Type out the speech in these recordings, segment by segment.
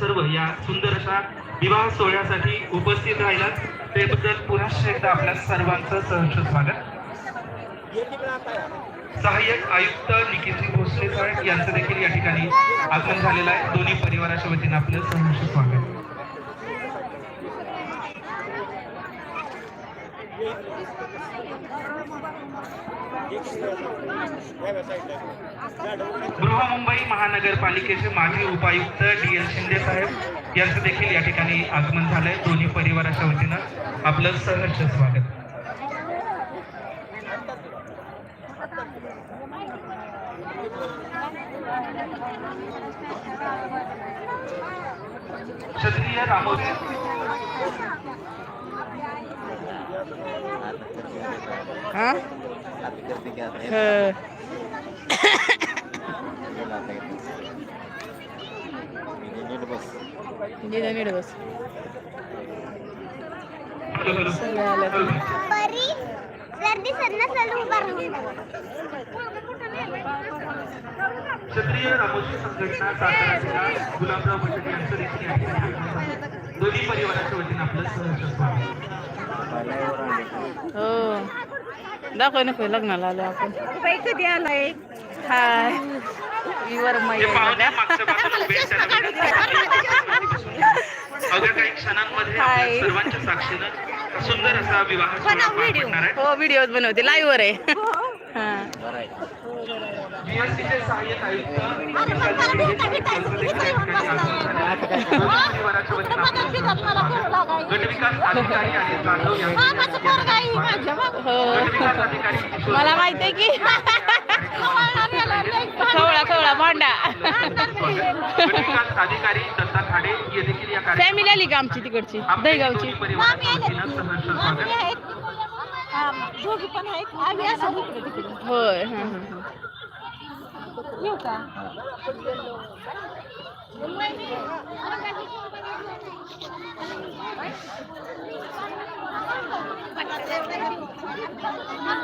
सर्व या सुंदर अशा विवाह सोहळ्यासाठी उपस्थित राहिलात. त्याबद्दल पुन्हा एकदा आपल्या सर्वांचं सहर्ष स्वागत. सहाय्यक आयुक्त निखिलजी भोसले साहेब यांचं देखील या ठिकाणी आगमन झालेलं आहे. दोन्ही परिवाराच्या वतीनं आपलं सहर्ष स्वागत. बृहमुंबई महानगरपालिकेचे माजी उपायुक्त डी एल शिंदे साहेब यांचं देखील या ठिकाणी आगमन झालंय. दोन्ही परिवाराच्या वतीनं आपलं सहर्ष स्वागत. क्षत्रिय रामोजी. हा. ह. गेला नीट बस सगळे आले परी सर्दी सदना चालू उभा क्षत्रिय रामोजी संघटना सातारा गुलाबराव बटक यांचं देखील. दोन्ही परिवाराच्या वतीनं आपलं सहर्ष स्वागत हो दाखव नको लग्नाला आलो आपण कधी आलाय हाय हे आहे. अवघ्या काही क्षणांमध्ये हाय. आपल्या सर्वांच्या साक्षीनं सुंदर असा विवाह हो व्हिडिओ बनवते. लाईव्ह वर आहे. हा. जीएसटीचे सहाय्यक आयुक्त आगमन झालेलं आहे. मला की खवळा खवळा भांडा फॅमिली आली का आमची तिकडची दहीगावची होय हा, हा, हा. येऊ का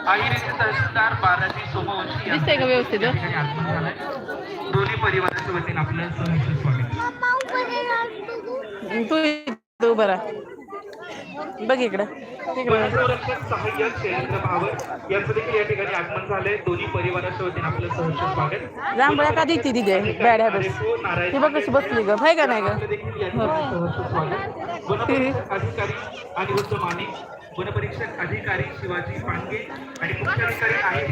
आहिरेचे तहसीलदार बालाजी सोमवंशी यांचं दिसतंय का व्यवस्थित? या ठिकाणी आगमन झालंय. दोन्ही परिवाराच्या वतीनं आपलं सहर्ष स्वागत. तू तू बरा बघ इकडं. सहाय्यक शैलेंद्र भावर यांचं देखील या ठिकाणी आगमन झालंय. दोन्ही परिवाराच्या वतीनं आपलं सहर्ष स्वागत. जांभळ्या का दिसते तिथे बॅड नारायण ती बघ कशी बसली ग. हाय का नाही ग? अधिकारी अनिरुद्ध माने. वनपरीक्षक अधिकारी शिवाजी पांगे आणि मुख्याधिकारी आहेत.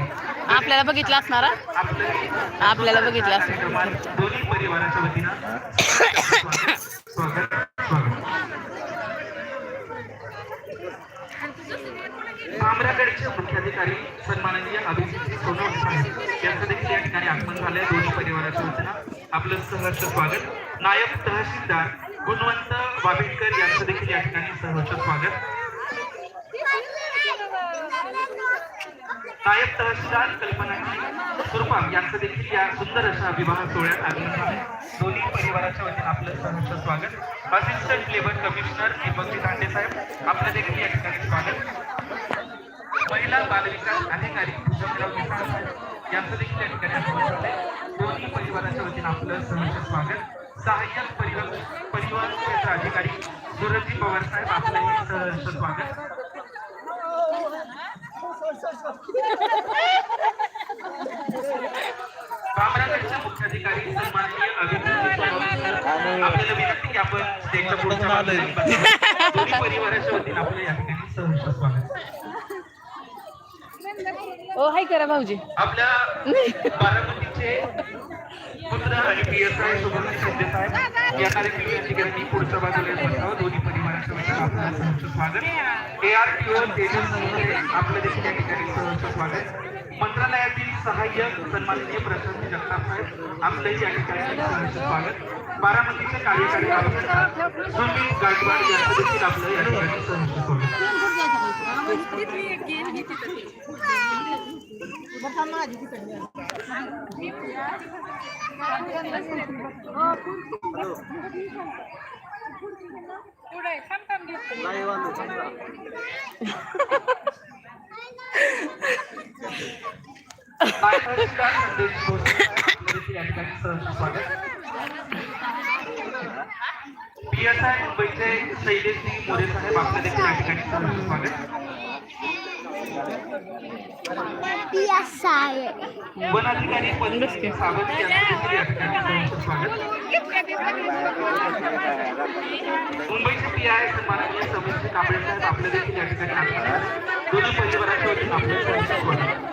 आपल्याला बघितलं असणार? आपलं आपल्याला बघितलं असणार. दोन्ही परिवाराच्या वतीनं स्वागत. स्वागत. स्वागत मुख्य मुख्याधिकारी सन्माननीय अभिजित सोनवणे साहेब यांचं देखील या ठिकाणी आगमन झालंय. दोन्ही परिवाराच्या वतीनं आपलं सहर्ष स्वागत. नायब तहसीलदार गुणवंत वाबेडकर यांचं देखील या ठिकाणी सहर्ष स्वागत. नायब तहसीलदार कल्पना सुरपाम यांचं देखील या सुंदर अशा विवाह सोहळ्यात आगमन झालंय. दोन्ही परिवाराच्या वतीनं आपलं सहर्ष स्वागत. असिस्टंट लेबर कमिशनर दीपकजी दांडे साहेब आपलं देखील या ठिकाणी स्वागत. महिला बालविकास अधिकारी भूषणराव मिसाळ यांचं देखील या ठिकाणी दोन्ही परिवाराच्या वतीनं आपलं सहर्ष स्वागत. सहाय्यक परिवहन परिवहन क्षेत्र अधिकारी सूरजजी पवार साहेब आपलंही सहर्ष स्वागत. भामरागडचे मुख्याधिकारी सन्माननीय सोनवणे आपल्याला विनंती की आपण स्टेजच्या पुढच्या बाजूला दोन्ही परिवाराच्या वतीनं आपलं या ठिकाणी सहर्ष स्वागत. ओ हाय करा भाऊजी. आपल्या बारामतीचे पुत्र आणि पी एस आय शिंदे साहेब. यांना देखील विनंती करते की पुढच्या बाजूला दोन्ही आपलं सहर्ष स्वागत. A R T O Tejas आपलं देखील या ठिकाणी सहर्ष स्वागत. मंत्रालयातील सहाय्यक सन्माननीय प्रशांत जगताप साहेब आपलंही या ठिकाणी स्वागत. बारामतीचे कार्यकारी अभियंता सुनील यांचं देखील आपलं या ठिकाणी स्वागत. तहसीलदार संदेश भोसले आपलं देखील या ठिकाणी सहर्ष स्वागत पी एस आय मुंबईचे शैलेशजी मोरे साहेब आपलं देखील या ठिकाणी सहर्ष स्वागत ती असं आहे वन अधिकारी पद्मश्री सावंत यांचं देखील या ठिकाणी सहर्ष स्वागत मुंबईचे पी आय सन्माननीय समीरजी कांबळे साहेब आपलं देखील या ठिकाणी आहेत. दोन्ही परिवाराच्या वतीनं आपलं सहर्ष स्वागत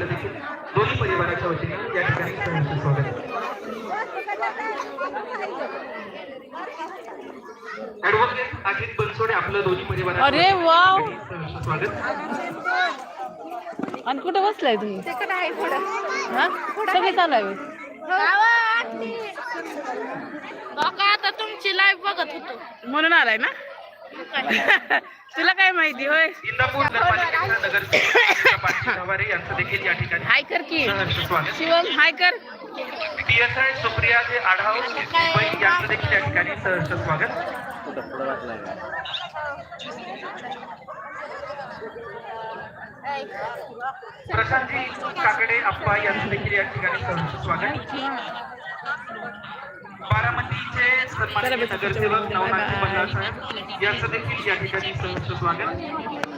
देखील दोन्ही परिवाराच्या वतीने या ठिकाणी ऍडव्होकेट अजित बनसोडे आपलं दोन्ही अरे वाव. स्वागत आणि कुठे बसलाय तुम्ही? हा? सगळे चालू आहे. बघा आता तुमची लाईव्ह बघत होतो. म्हणून आलाय ना? तुला काय माहिती होय? इंदापूर नगरपालिकेचा नगरसेवक नवारे यांचं देखील या ठिकाणी हाय कर की. सहर्ष स्वागत. शिवम हाय कर. पीएसआय सुप्रिया जे आढाव मुंबई यांचं देखील या ठिकाणी सहर्ष स्वागत. प्रशांतजी काकडे अप्पा यांचं देखील या ठिकाणी सहर्ष स्वागत. बारामतीचे सन्माननीय नगरसेवक नवनाथ साहेब यांचं देखील या ठिकाणी सहर्ष स्वागत.